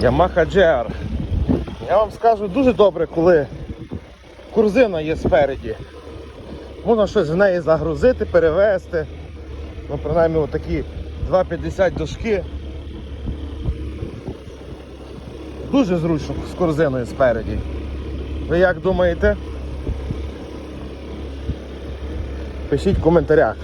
Yamaha GR. Я вам скажу дуже добре, коли курзина є спереді. Можна щось в неї загрузити, перевезти. Ну, принаймні отакі 2,50 дошки. Дуже зручно з корзиною спереді. Ви як думаєте? Пишіть в коментарях.